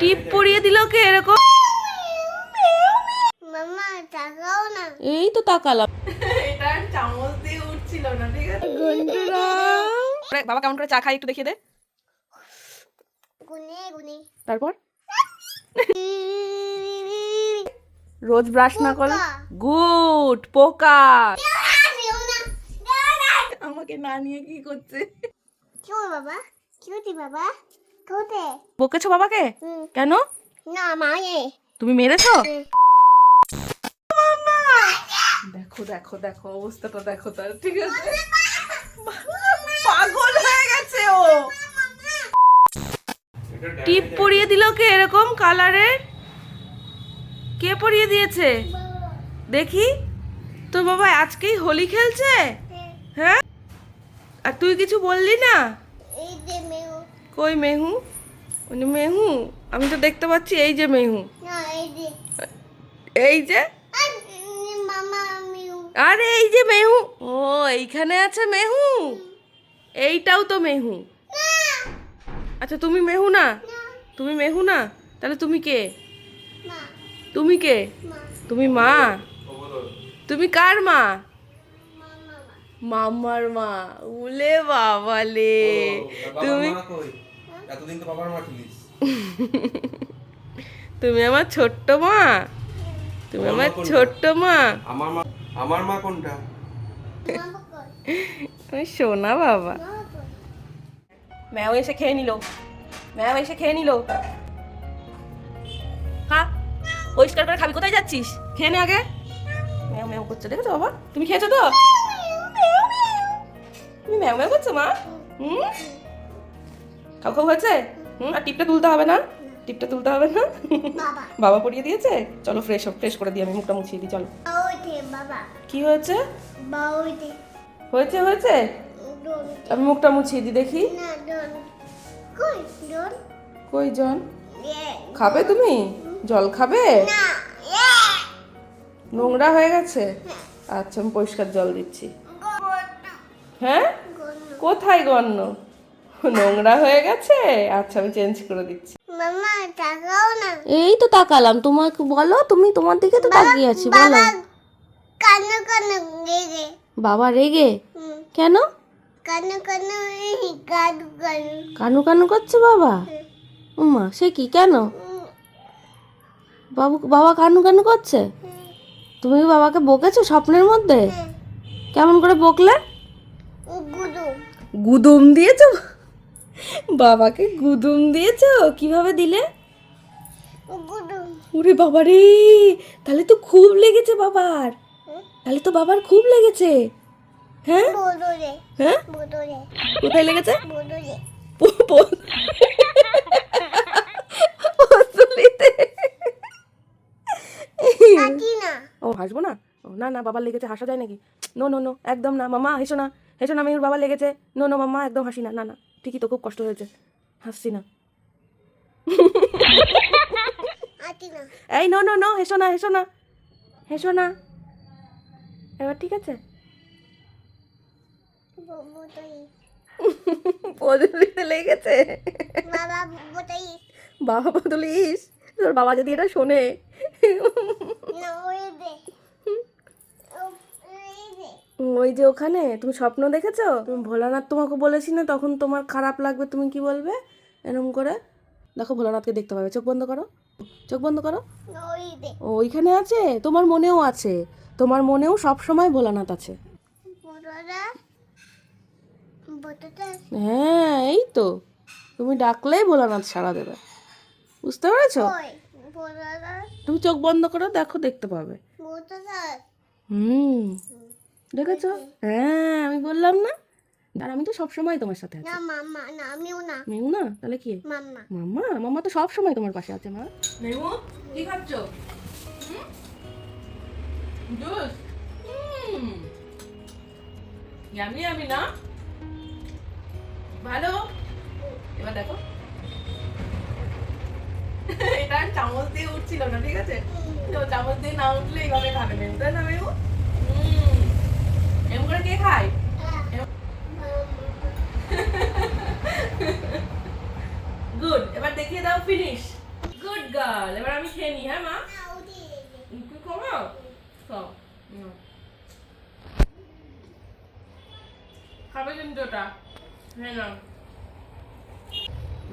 টিপ পরিয়ে দিল কে এরকম? এই তো তাকালাম। এটা চামচ দিয়ে উঠছিল না ঠিক আছে? বাবা কেমন করে চা খাই একটু দেখিয়ে দে। গুনে গুনে। তারপর? রোজ ব্রাশ না করলে? গুড পোকা। আমাকে না নিয়ে কি করছে? কি বাবা? কি হচ্ছে বাবা? বকেছো বাবাকে? কেন? না মায়ে। তুমি মেরেছো? দেখো দেখো দেখো অবস্থাটা দেখো তার ঠিক আছে? পাগল হয়ে গেছে ও। টিপ পরিয়ে দিল কে এরকম কালারের কে পরিয়ে দিয়েছে? দেখি। তোর বাবা আজকেই হোলি খেলছে? হ্যাঁ। আর তুই কিছু বললি না? কই মেহু? উনি মেহু? আমি তো দেখতে পাচ্ছি এই যে মেহু। এই যে। আরে এই যে মেহু। ও এইখানে আছে মেহু? এইটাও তো মেহু। আচ্ছা তুমি মেহু না? তুমি মেহু না? তাহলে তুমি কে? তুমি কে? তুমি মা? তুমি কার মা? মামার মা। উলে বাবালে। তুমি এতদিন তো বাবার মা ছিলিস তুমি আমার ছোট্ট মা। তুমি আমার ছোট্ট মা। আমার মা আমার মা কোনটা? আমি সোনা বাবা। ম্যাও এসে খেয়ে নিল। ম্যাও এসে খেয়ে নিল। খা পরিষ্কার করে খাবি কোথায় যাচ্ছিস? খেয়ে নে আগে। ম্যাও ম্যাও করছে দেখেছ বাবা? তুমি খেয়েছো তো? তুমি ম্যাও ম্যাও করছ মা? হুম? খাও খাও হয়েছে? হুম? আর টিপটা তুলতে হবে না? টিপটা তুলতে হবে না? বাবা। বাবা পরিয়ে দিয়েছে? চলো ফ্রেশ ফ্রেশ করে দিই আমি মুখটা মুছিয়ে দিই চলো। কি হয়েছে? হয়েছে হয়েছে? আমি মুখটা মুছিয়ে দিই দেখি। কই জন? খাবে তুমি? জল খাবে? না নোংরা হয়ে গেছে? আচ্ছা আমি পরিষ্কার জল দিচ্ছি। হ্যাঁ? কোথায় গণ্য? নোংরা হয়ে গেছে? আচ্ছা আমি চেঞ্জ করে দিচ্ছি। মামা তাকাও না। এই তো তাকালাম। তোমাকে বলো তুমি তোমার দিকে তো তাকিয়ে আছি বলো। বাবা রেগে। কেন? কানু কানু করছে বাবা? উমা সে কি কেন? বাবু বাবা কানু কানু করছে? তুমি বাবাকে বকেছো স্বপ্নের মধ্যে? কেমন করে বকলে? গুদু গুদুম দিয়েছ? বাবাকে গুদুম দিয়েছ? কীভাবে দিলে? ওরে বাবা রে তাহলে তো খুব লেগেছে বাবার। তাহলে তো বাবার খুব লেগেছে। হ্যাঁ? হ্যাঁ? কোথায় লেগেছে? ও হাসবো না? ও না না বাবার লেগেছে হাসা যায় নাকি? নো নো নো একদম না মামা হেসো না। হেসো না মেয়ের বাবা লেগেছে। নো নো মামা একদম হাসি না না না। ঠিকই তো খুব কষ্ট হয়েছে। হাসছি না। এই নো নো নো হেসো না হেসো না। হেসো না। এবার ঠিক আছে? লেগেছে বাবা পদুলিস তোর বাবা যদি এটা শোনে না ওই দে ওই দে ওই যে ওখানে তুমি স্বপ্ন দেখেছ? তুমি ভোলানাথ তোমাকে বলেছি না তখন তোমার খারাপ লাগবে তুমি কি বলবে? এরকম করে। দেখো ভোলানাথকে দেখতে পাবে। চোখ বন্ধ করো। চোখ বন্ধ করো। ওইখানে আছে? তোমার মনেও আছে। তোমার মনেও সব সময় ভোলানাথ আছে হ্যাঁ এই তো। তুমি ডাকলেই ভোলানাথ সাড়া দেবে। বুঝতে পেরেছ? তুমি চোখ বন্ধ করো দেখো দেখতে পাবে। হুম। দেখেছ? হ্যাঁ আমি বললাম না। আর আমি তো সব সময় তোমার সাথে আছি। না মামা না আমিও না। মেউ না? তাহলে কি? মাম্মা। মাম্মা? মাম্মা তো সব সময় তোমার পাশে আছে মা। মেউ কি খাচ্ছ? জুস? ইয়ামি ইয়ামি না? ভালো? এবার দেখো। এটা চামচ দিয়ে উঠছিল না ঠিক আছে? তো চামচ দিয়ে না উঠলে এইভাবে খাবে মেউ তাই না মেউ হুম। এরকম করে কে খায় গুড এবার দেখিয়ে দাও ফিনিশ গুড গার্ল এবার আমি খেয়ে নিই হ্যাঁ মা না উঠে একটু কমাও খাও নাও। খাবে কিন্তু ওটা হ্যাঁ না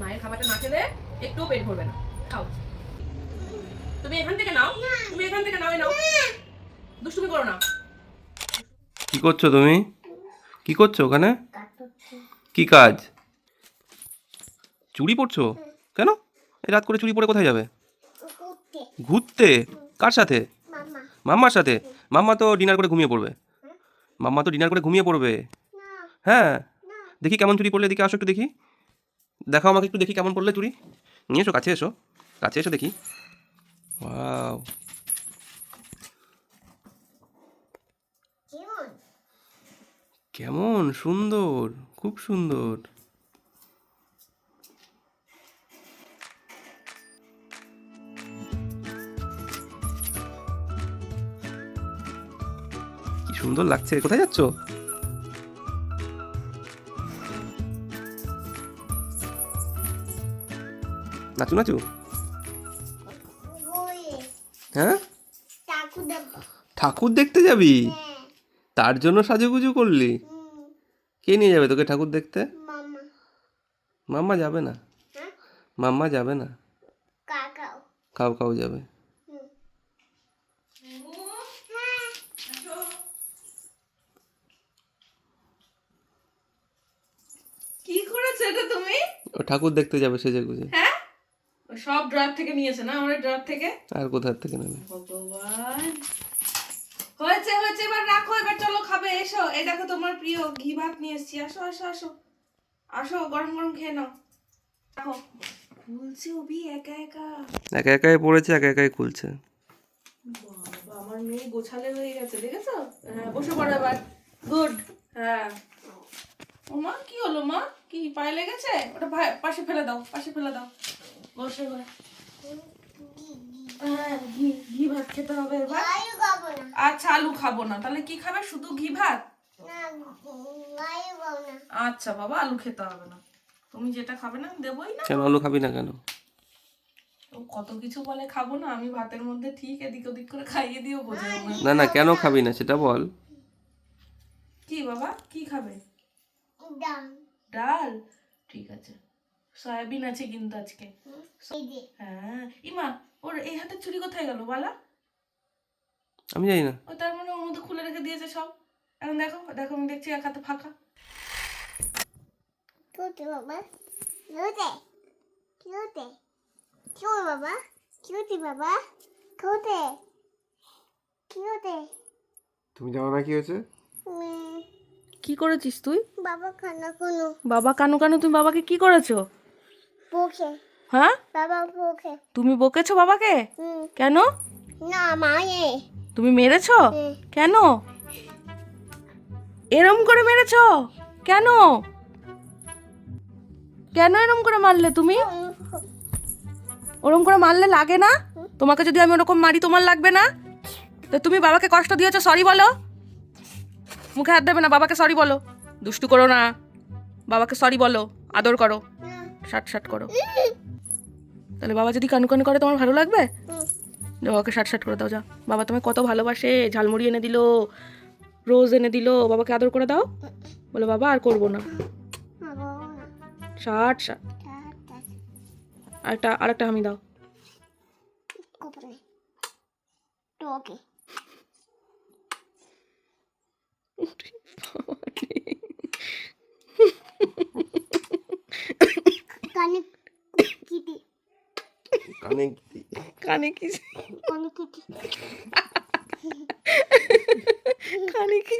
মায়ের খাবারটা না খেলে একটুও পেট ভরবে না খাও তুমি এখান থেকে নাও তুমি এখান থেকে নাও এই নাও দুষ্টুমি করো না কি করছ তুমি? কি করছ ওখানে? কি কাজ? চুরি পড়ছো? কেন? এই রাত করে চুরি পরে কোথায় যাবে? ঘুরতে? কার সাথে? মাম্মার সাথে? মাম্মা তো ডিনার করে ঘুমিয়ে পড়বে। মাম্মা তো ডিনার করে ঘুমিয়ে পড়বে। হ্যাঁ? দেখি কেমন চুরি পড়লে এদিকে আসো একটু দেখি। দেখাও আমাকে একটু দেখি কেমন পড়লে চুরি। নিয়ে এসো, কাছে এসো। কাছে এসো দেখি। ওয়াও কেমন কেমন সুন্দর খুব সুন্দর। কি সুন্দর লাগছে কোথায় যাচ্ছ? নাচু নাচু। হ্যাঁ? ঠাকুর দেখতে যাবি? হ্যাঁ। তার জন্য সাজুগুজু করলি? কে নিয়ে যাবে তোকে ঠাকুর দেখতে? মাম্মা যাবে না? হ্যাঁ? মাম্মা যাবে না? কাউ কাউ যাবে। কি করেছ এটা তুমি? ও ঠাকুর দেখতে যাবে সেজে গুজে হ্যাঁ সব ড্রয়ার থেকে নিয়েছে না আমার ড্রয়ার থেকে? আর কোথার থেকে নেবে? ভগবান। হয়েছে হয়েছে এবার রাখো এবার চলো খাবে এসো। এই দেখো তোমার প্রিয় ঘি ভাত নিয়ে এসছি। আসো আসো আসো। আসো গরম গরম খেয়ে নাও। রাখো। খুলছে ওবি একা একা। একা একাই পড়েছে একা একাই খুলছে। বাবা আমার মেয়ে গোছালে হয়ে গেছে দেখেছ? হ্যাঁ বসে পড়ো এবার। গুড। হ্যাঁ। ও মা কি হলো মা? কি পায়ে লেগেছে? ওটা পাশে ফেলে দাও পাশে ফেলে দাও। বসে এবার ঘি ঘি ভাত খেতে হবে এবার। আচ্ছা আলু খাব না। তাহলে কি খাবে? শুধু ঘি ভাত? আচ্ছা বাবা আলু খেতে হবে না। তুমি যেটা খাবে না দেবই না। কেন আলু খাবি না কেন? কত কিছু বলে খাব না আমি ভাতের মধ্যে ঠিক এদিক ওদিক করে খাইয়ে দিও বোঝাবো না। না না কেন খাবি না সেটা বল। কি বাবা কি খাবে? ডান ডাল? ঠিক আছে। সয়াবিন আছে কিন্তু আজকে। হ্যাঁ ইমা ওর এই হাতে চুরি কোথায় গেল বালা? আমি জানি না। ও তার মানে ওর মধ্যে খুলে রেখে দিয়েছে সব। এখন দেখো দেখো আমি দেখছি এক হাতে ফাঁকা। কোথায় বাবা কোথায় কোথায় কেউ বাবা কোথায় বাবা কোথায় কোথায় তুমি জানো না কি হয়েছে? কি করেছিস তুই? বাবা খানা কোনো বাবা কানু কানু তুমি বাবাকে কি করেছ? পোখে হ্যাঁ? তুমি বকেছো বাবাকে? কেন? না মায়ে। তুমি মেরেছো? কেন? এরম করে মেরেছো? কেন? কেন এরম করে মারলে তুমি? ওরম করে মারলে লাগে না? তোমাকে যদি আমি ওরকম মারি তোমার লাগবে না? তো তুমি বাবাকে কষ্ট দিয়েছ সরি বলো। মুখে হাত দেবে না বাবাকে সরি বলো। দুষ্টু করো না। বাবাকে সরি বলো। আদর করো। শাট শাট করো। তাহলে বাবা যদি কানু কানু করে তোমার ভালো লাগবে? হুম। বাবাকে শাট শাট করে দাও যা বাবা তোমায় কত ভালোবাসে ঝালমুড়ি এনে দিলো রোজ এনে দিলো বাবাকে আদর করে দাও। বলে বাবা আর করব না। শাট শাট আরেকটা আরেকটা আমি দাও। কোপনে কানে কানে কি কানে কি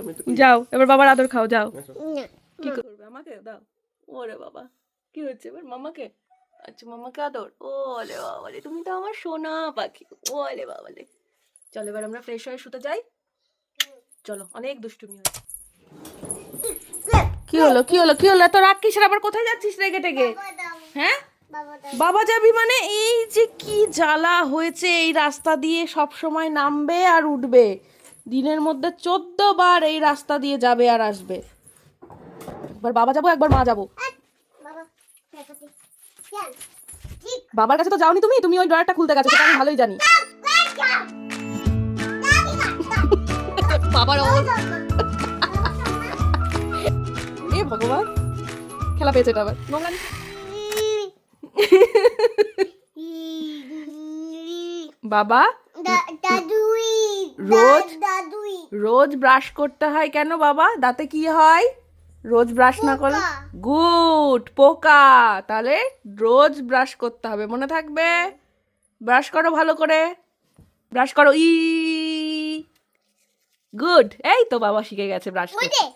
আমি যাও এবার বাবার আদর খাও যাও কি করবে আমাকে দাও ওরে বাবা কি হচ্ছে এবার মামাকে আচ্ছা মামাকে আদর ও বাবা রে তুমি তো আমার সোনা পাখি ও রে বাবা চলো এবার আমরা ফ্রেশ হয়ে শুতে যাই। চলো অনেক দুষ্টুমি হয় কি হলো কি হলো কি হলো? এত রাগ কিসের? আবার কোথায় যাচ্ছিস রেগে টেগে হ্যাঁ? বাবা যাবি মানে? এই যে কি জ্বালা হয়েছে এই রাস্তা দিয়ে সব সময় নামবে আর উঠবে। দিনের মধ্যে চোদ্দ বার এই রাস্তা দিয়ে যাবে আর আসবে। একবার বাবা যাব একবার মা যাব। বাবার কাছে তো যাওনি তুমি? তুমি ওই ড্রয়ারটা খুলতে গেছো সেটা আমি ভালোই জানি। বাবার এ ভগবান খেলা পেয়েছে এটা আবার। নোংরা বাবা রোজ? রোজ ব্রাশ করতে হয় কেন বাবা? দাঁতে কি হয়? রোজ ব্রাশ না করলে? পোকা। গুড পোকা। তাহলে রোজ ব্রাশ করতে হবে মনে থাকবে? ব্রাশ করো ভালো করে। ব্রাশ করো ই। গুড এই তো বাবা শিখে গেছে ব্রাশ?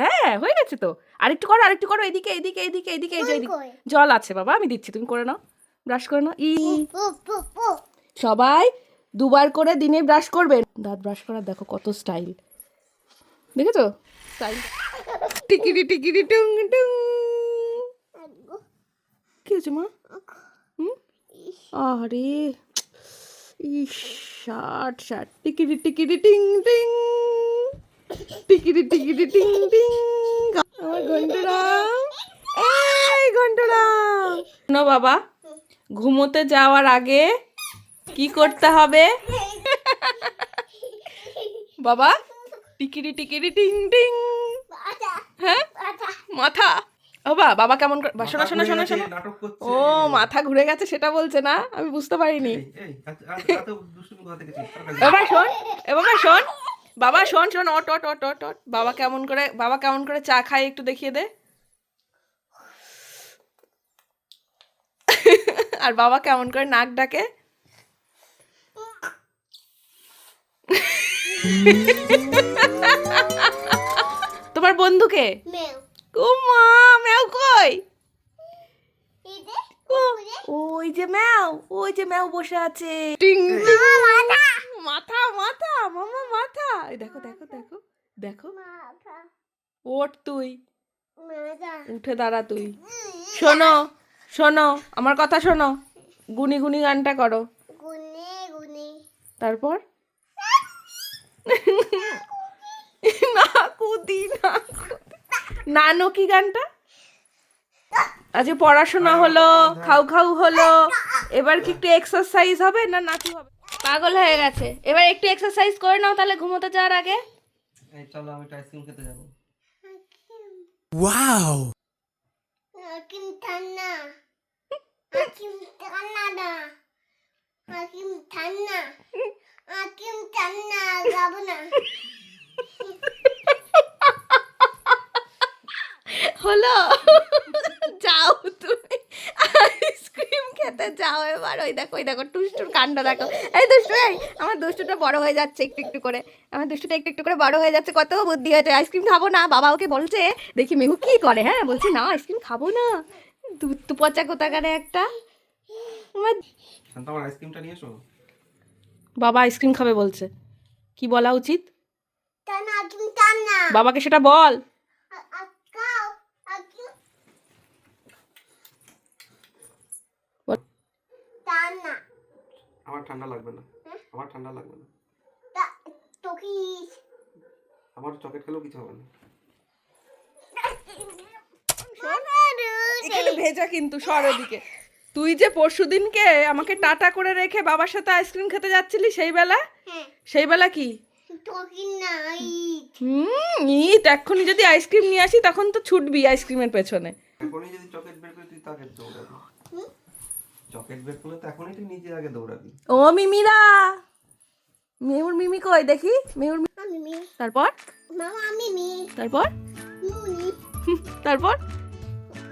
হ্যাঁ হয়ে গেছে তো। আরেকটু করো আরেকটু করো। এদিকে এদিকে এদিকে এদিকে এই যে এদিকে? জল আছে বাবা আমি দিচ্ছি তুমি করে নাও। ব্রাশ করে নাও। ই। সবাই দুবার করে দিনে ব্রাশ করবেন দাঁত ব্রাশ করার দেখো কত স্টাইল দেখেছ? স্টাইল টিকিরি টিকিরি টুং টুং। কি হয়েছে মা? হুম? আরে ইস শার্ট শার্ট টিকিরি টিকিরি টিং টিং টিকিরি টিকিরি টিং টিং আমার ঘন্টুরাম এই ঘন্টুরাম শোনো বাবা ঘুমোতে যাওয়ার আগে কি করতে হবে? বাবা টিকিরি টিকিরি টিং টিং হ্যাঁ? মাথা। ও বা বাবা কেমন শোনো শোনো শোনো শোনো। নাটক করছে। ও মাথা ঘুরে গেছে সেটা বলছে না আমি বুঝতে পারিনি? এবার শোন এ বাবা শোন। বাবা শোন শোন অট অট অট অট অট বাবা কেমন করে বাবা কেমন করে চা খায় একটু দেখিয়ে দে। আর বাবা কেমন করে নাক ডাকে। তোমার বন্ধুকে ম্যাও কই? এই যে ও, ওই যে ম্যাও ওই যে ম্যাও বসে আছে। মাথা। মাথা মামা মাথা। দেখো দেখো দেখো দেখো। ওঠ তুই। উঠে দাঁড়া তুই। শোনো শোনো আমার কথা শোনো। গুনি গুনি গানটা করো। গুনে গুনে। তারপর? না কুদি না। নানো কি গানটা? আজকে পড়াশোনা হলো খাও খাও হলো। এবার কি একটু এক্সারসাইজ হবে না নাকি হবে? পাগল হয়ে গেছে। এবার একটু এক্সারসাইজ করে নাও তাহলে ঘুমোতে যাওয়ার আগে। এই চলো আমি আইসক্রিম খেতে যাব। আকিম ঠান্না আকিম ঠান্না না আকিম ঠান্না আকিম ঠান্না যাব না। হলো যাও তুমি আইসক্রিম যাও এবার। ওই দেখো ওই দেখো টুসটুর কাণ্ড দেখো। এই দুষ্টু এই আমার দুষ্টুটা বড় হয়ে যাচ্ছে একটু একটু করে। আমার দুষ্টুটা একটু একটু করে বড় হয়ে যাচ্ছে কত বুদ্ধি হয়েছে। আইসক্রিম খাব না বাবা ওকে বলছে দেখি মেহু কি করে? হ্যাঁ বলছে না আইসক্রিম খাব না। দুধ তো পচা কোথাকারে একটা? আমার আইসক্রিমটা নিয়ে এসো। বাবা আইসক্রিম খাবে বলছে। কি বলা উচিত? বাবাকে সেটা বল। টান্না আমার ঠান্ডা লাগবে না। আমার ঠান্ডা লাগবে না। আমার চকলেট খেলেও কিছু হবে না। এখানে ভেজা কিন্তু সর ওদিকে তুই যে পরশুদিনকে আমাকে টাটা করে রেখে বাবার সাথে আইসক্রিম খেতে যাচ্ছিলি সেই বেলা? হ্যাঁ। সেই বেলা কি? হুম ইট এক্ষুনি যদি আইসক্রিম নিয়ে আসি তখন তো ছুটবি আইসক্রিমের পেছনে। এখনই যদি চকলেট বের করে তুই তাকে চকলেট বের করলে তো এখনই তুই নিজে আগে দৌড়াবি। ও মিমিরা! মেহুর মিমি কই? দেখি। মেহুর মি- আমি মি। তারপর? মামা আমি মি। তারপর? মুনি। তারপর?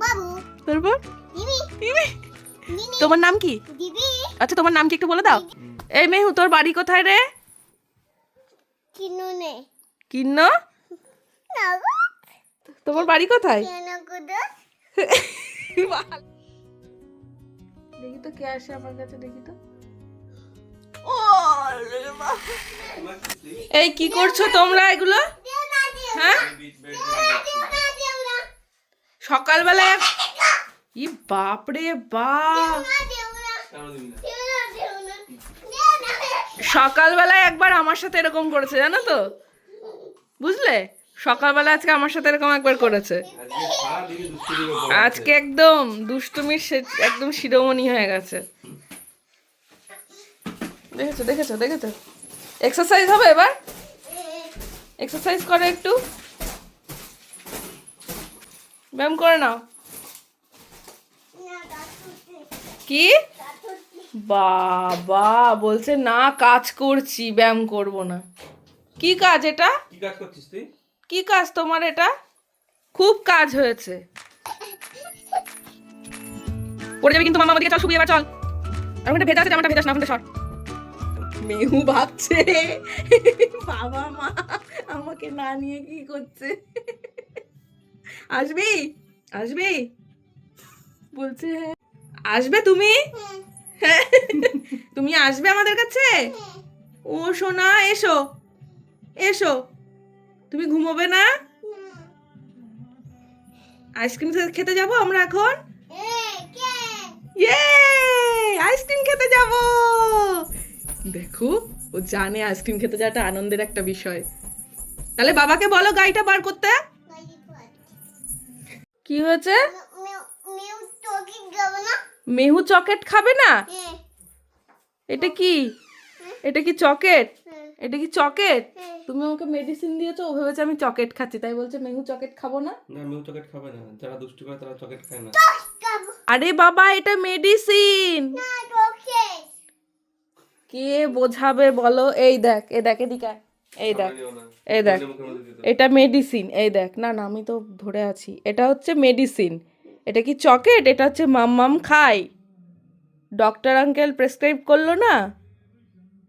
বাবু। তারপর? দিবি মিমি! তোমার নাম কি? দিবি আচ্ছা তোমার নাম কি একটু বলে দাও। এই মেহু তোর বাড়ি কোথায় রে? কিনুনে? কিন্ন তোমার বাড়ি কোথায়? কেন কুদো দেখি তো কে আসে আমার কাছে দেখি তো? এই, কি করছ তোমরা এগুলো? হ্যাঁ? সকালবেলায় ই বাপ রে বাপ সকালবেলায় একবার আমার সাথে এরকম করেছে, জানো তো? বুঝলে? সকালবেলা আজকে আমার সাথে এরকম একবার করেছে। আজকে একদম দুষ্টুমির একদম শিরোমণি হয়ে গেছে। দেখেছ দেখেছ দেখেছ? এক্সারসাইজ হবে এবার? এক্সারসাইজ করে একটু। ব্যায়াম করে নাও। কি? বাবা বলছে না কাজ করছি ব্যায়াম করব না। কি কাজ এটা? কি কাজ করছিস তুই? কি কাজ তোমার এটা? খুব কাজ হয়েছে। পড়ে যাবে কিন্তু মামা আমাদেরকে চল, শুবি এবার চল। আর ওখানে ভেজা আছে, জামাটা ভেজাস না ওখানে মেহু ভাবছে, বাবা মা, আমাকে না নিয়ে কি করছে? আসবি? আসবি? বলছে হ্যাঁ। আসবে তুমি? হ্যাঁ। তুমি আসবে আমাদের কাছে? ও সোনা, এসো। এসো। তুমি ঘুমোবে না? আইসক্রিম খেতে যাব আমরা এখন? ইয়ে আইসক্রিম খেতে যাব! দেখো ও জানে আইসক্রিম খেতে যাওয়াটা আনন্দের একটা বিষয়। তাহলে বাবাকে বলো গাড়িটা বার করতে। কি হয়েছে? মেহু চকেট খাবে না? এটা কি? এটা কি চকেট এটা কি চকেট তুমি আমাকে মেডিসিন দিয়েছ ও ভেবেছে আমি চকেট খাচ্ছি। তাই বলছে মেহু চকেট খাব না? না মেউ চকেট খাবে না। যারা দুষ্টু করে তারা চকেট খায় না। আরে বাবা এটা মেডিসিন কে বোঝাবে বলো? এই দেখ এ দেখ এদিকে এই দেখ এই দেখ। এটা মেডিসিন এই দেখ। না না আমি তো ধরে আছি। এটা হচ্ছে মেডিসিন এটা কি চকেট এটা হচ্ছে মাম মাম খাই। ডক্টর আঙ্কেল প্রেসক্রাইব করল না?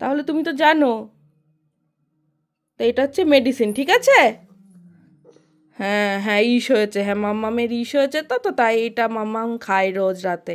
তাহলে তুমি তো জানো। তো এটা হচ্ছে মেডিসিন ঠিক আছে? হ্যাঁ হ্যাঁ ইস হয়েছে হ্যাঁ মাম্মামের ইস হয়েছে তো তো তাই এটা মাম্মাম খায় রোজ রাতে।